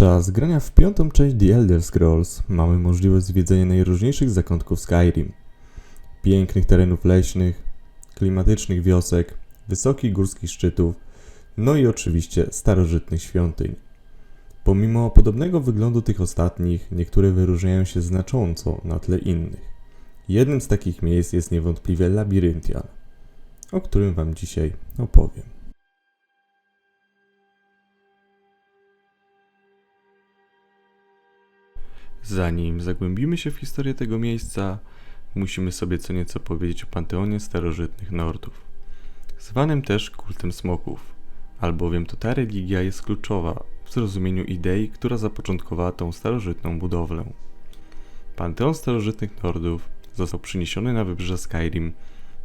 Podczas grania w piątą część The Elder Scrolls mamy możliwość zwiedzenia najróżniejszych zakątków Skyrim. Pięknych terenów leśnych, klimatycznych wiosek, wysokich górskich szczytów, no i oczywiście starożytnych świątyń. Pomimo podobnego wyglądu tych ostatnich, niektóre wyróżniają się znacząco na tle innych. Jednym z takich miejsc jest niewątpliwie Labiryntian, o którym Wam dzisiaj opowiem. Zanim zagłębimy się w historię tego miejsca, musimy sobie co nieco powiedzieć o panteonie starożytnych Nordów, zwanym też kultem smoków, albowiem to ta religia jest kluczowa w zrozumieniu idei, która zapoczątkowała tą starożytną budowlę. Panteon starożytnych Nordów został przyniesiony na wybrzeże Skyrim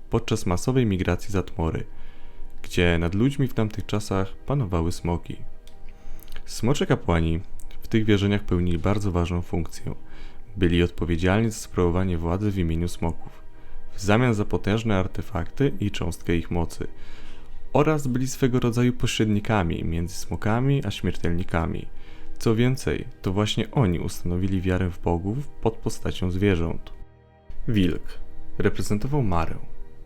podczas masowej migracji z Atmory, gdzie nad ludźmi w tamtych czasach panowały smoki. Smocze kapłani w tych wierzeniach pełnili bardzo ważną funkcję. Byli odpowiedzialni za sprawowanie władzy w imieniu smoków, w zamian za potężne artefakty i cząstkę ich mocy, oraz byli swego rodzaju pośrednikami między smokami a śmiertelnikami. Co więcej, to właśnie oni ustanowili wiarę w bogów pod postacią zwierząt. Wilk reprezentował Marę,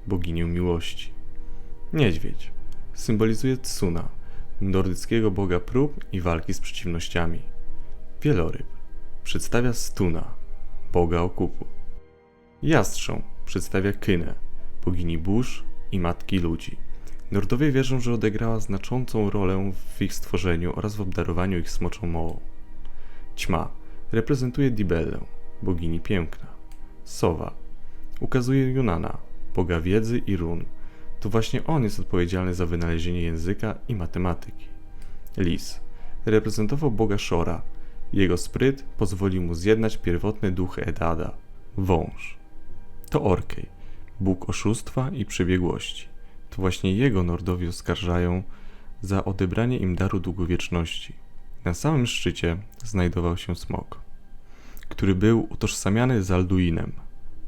boginię miłości. Niedźwiedź symbolizuje Tsuna, nordyckiego boga prób i walki z przeciwnościami. Wieloryb przedstawia Stuna, boga okupu. Jastrząb przedstawia Kynę, bogini burz i matki ludzi. Nordowie wierzą, że odegrała znaczącą rolę w ich stworzeniu oraz w obdarowaniu ich smoczą mołą. Ćma reprezentuje Dibellę, bogini piękna. Sowa ukazuje Junana, boga wiedzy i run. To właśnie on jest odpowiedzialny za wynalezienie języka i matematyki. Lis reprezentował boga Shora. Jego spryt pozwolił mu zjednać pierwotne duchy Edada, wąż. To Orkej, bóg oszustwa i przebiegłości. To właśnie jego Nordowi oskarżają za odebranie im daru długowieczności. Na samym szczycie znajdował się smok, który był utożsamiany z Alduinem,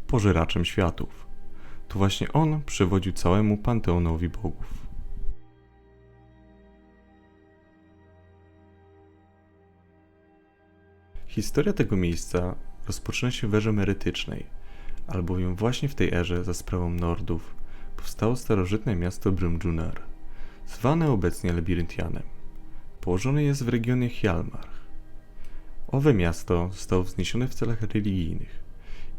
pożeraczem światów. To właśnie on przewodził całemu panteonowi bogów. Historia tego miejsca rozpoczyna się w erze merytycznej, albowiem właśnie w tej erze za sprawą Nordów powstało starożytne miasto Brumjunar, zwane obecnie Labiryntianem. Położone jest w regionie Hjalmarch. Owe miasto zostało wzniesione w celach religijnych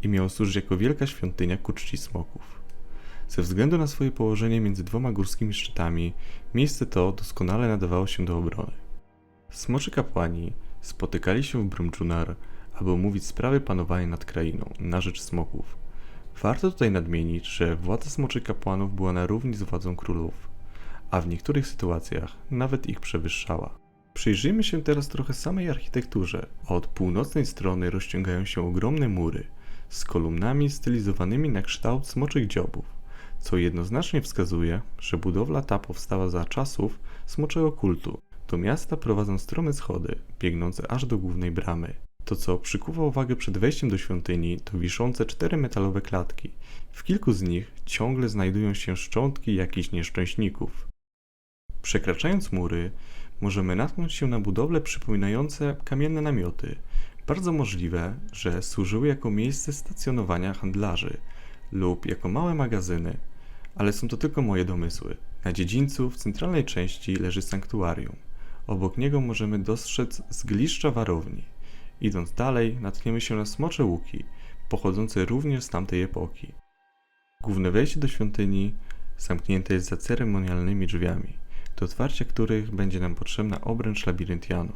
i miało służyć jako wielka świątynia ku czci smoków. Ze względu na swoje położenie między dwoma górskimi szczytami, miejsce to doskonale nadawało się do obrony. Smoczy kapłani spotykali się w Brumjunar, aby omówić sprawy panowania nad krainą na rzecz smoków. Warto tutaj nadmienić, że władza smoczy kapłanów była na równi z władzą królów, a w niektórych sytuacjach nawet ich przewyższała. Przyjrzyjmy się teraz trochę samej architekturze. Od północnej strony rozciągają się ogromne mury z kolumnami stylizowanymi na kształt smoczych dziobów, co jednoznacznie wskazuje, że budowla ta powstała za czasów smoczego kultu. Do miasta prowadzą strome schody, biegnące aż do głównej bramy. To, co przykuwa uwagę przed wejściem do świątyni, to wiszące cztery metalowe klatki. W kilku z nich ciągle znajdują się szczątki jakichś nieszczęśników. Przekraczając mury, możemy natknąć się na budowle przypominające kamienne namioty. Bardzo możliwe, że służyły jako miejsce stacjonowania handlarzy lub jako małe magazyny, ale są to tylko moje domysły. Na dziedzińcu w centralnej części leży sanktuarium. Obok niego możemy dostrzec zgliszcza warowni. Idąc dalej, natkniemy się na smocze łuki, pochodzące również z tamtej epoki. Główne wejście do świątyni zamknięte jest za ceremonialnymi drzwiami, do otwarcia których będzie nam potrzebna obręcz labiryntianu.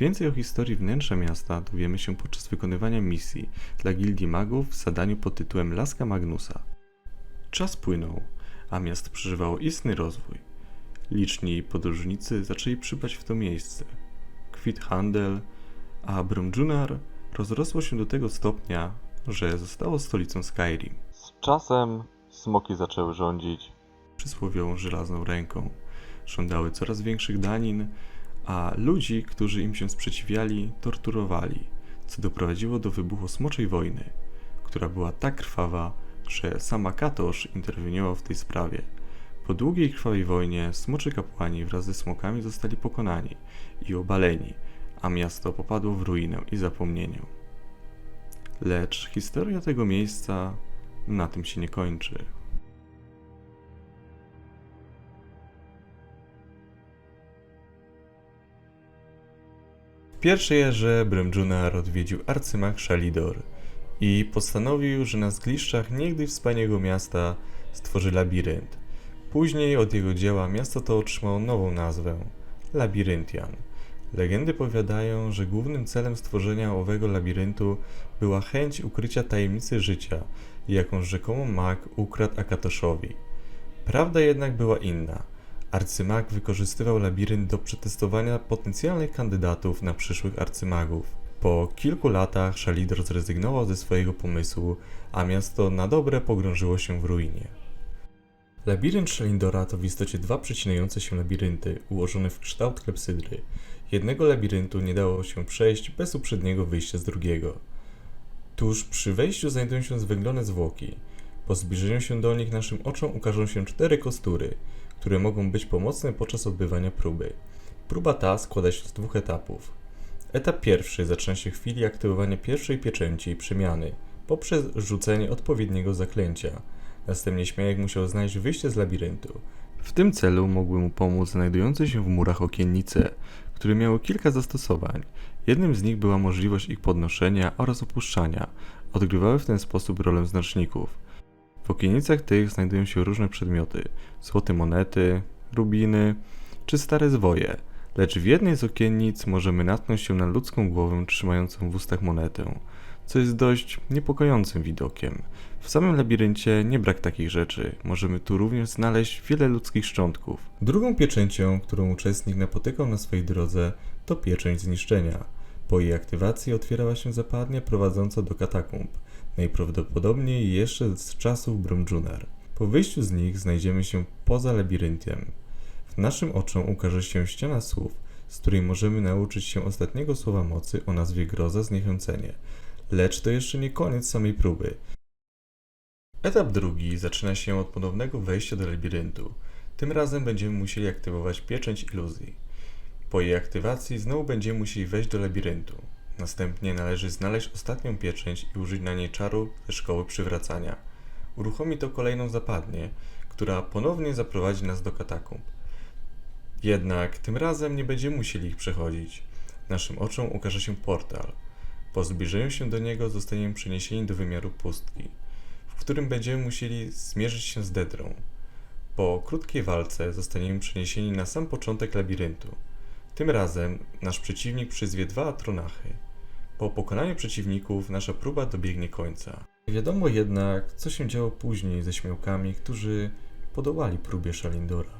Więcej o historii wnętrza miasta dowiemy się podczas wykonywania misji dla Gildii Magów w zadaniu pod tytułem Laska Magnusa. Czas płynął, a miasto przeżywało istny rozwój. Liczni podróżnicy zaczęli przybywać w to miejsce. Kwit handel, a Brumjunar rozrosło się do tego stopnia, że zostało stolicą Skyrim. Z czasem smoki zaczęły rządzić przysłowiową żelazną ręką. Żądały coraz większych danin, a ludzi, którzy im się sprzeciwiali, torturowali, co doprowadziło do wybuchu smoczej wojny, która była tak krwawa, że sama Katosz interweniował w tej sprawie. Po długiej krwawej wojnie smoczy kapłani wraz ze smokami zostali pokonani i obaleni, a miasto popadło w ruinę i zapomnienie. Lecz historia tego miejsca na tym się nie kończy. W pierwszej erze Bremjunar odwiedził arcymag Shalidor i postanowił, że na zgliszczach niegdyś wspaniałego miasta stworzy labirynt. Później od jego dzieła miasto to otrzymało nową nazwę Labiryntian. Legendy powiadają, że głównym celem stworzenia owego labiryntu była chęć ukrycia tajemnicy życia, jaką rzekomo mag ukradł Akatoszowi. Prawda jednak była inna. Arcymag wykorzystywał labirynt do przetestowania potencjalnych kandydatów na przyszłych arcymagów. Po kilku latach Szalidor zrezygnował ze swojego pomysłu, a miasto na dobre pogrążyło się w ruinie. Labirynt Szelindora to w istocie dwa przecinające się labirynty ułożone w kształt klepsydry. Jednego labiryntu nie dało się przejść bez uprzedniego wyjścia z drugiego. Tuż przy wejściu znajdują się zwęglone zwłoki. Po zbliżeniu się do nich naszym oczom ukażą się cztery kostury, które mogą być pomocne podczas odbywania próby. Próba ta składa się z dwóch etapów. Etap pierwszy zaczyna się w chwili aktywowania pierwszej pieczęci przemiany poprzez rzucenie odpowiedniego zaklęcia. Następnie śmiałek musiał znaleźć wyjście z labiryntu. W tym celu mogły mu pomóc znajdujące się w murach okiennice, które miały kilka zastosowań. Jednym z nich była możliwość ich podnoszenia oraz opuszczania. Odgrywały w ten sposób rolę znaczników. W okiennicach tych znajdują się różne przedmioty: złote monety, rubiny czy stare zwoje. Lecz w jednej z okiennic możemy natknąć się na ludzką głowę trzymającą w ustach monetę, co jest dość niepokojącym widokiem. W samym labiryncie nie brak takich rzeczy. Możemy tu również znaleźć wiele ludzkich szczątków. Drugą pieczęcią, którą uczestnik napotykał na swojej drodze, to pieczęć zniszczenia. Po jej aktywacji otwierała się zapadnia prowadząca do katakumb, najprawdopodobniej jeszcze z czasów Brumjunar. Po wyjściu z nich znajdziemy się poza labiryntem. W naszym oczom ukaże się ściana słów, z której możemy nauczyć się ostatniego słowa mocy o nazwie groza zniechęcenie. Lecz to jeszcze nie koniec samej próby. Etap drugi zaczyna się od ponownego wejścia do labiryntu. Tym razem będziemy musieli aktywować pieczęć iluzji. Po jej aktywacji znowu będziemy musieli wejść do labiryntu. Następnie należy znaleźć ostatnią pieczęć i użyć na niej czaru ze szkoły przywracania. Uruchomi to kolejną zapadnię, która ponownie zaprowadzi nas do katakumb. Jednak tym razem nie będziemy musieli ich przechodzić. Naszym oczom ukaże się portal. Po zbliżeniu się do niego zostaniemy przeniesieni do wymiaru pustki, w którym będziemy musieli zmierzyć się z Dedrą. Po krótkiej walce zostaniemy przeniesieni na sam początek labiryntu. Tym razem nasz przeciwnik przyzwie dwa atronachy. Po pokonaniu przeciwników nasza próba dobiegnie końca. Nie wiadomo jednak, co się działo później ze śmiałkami, którzy podołali próbie Szalindora.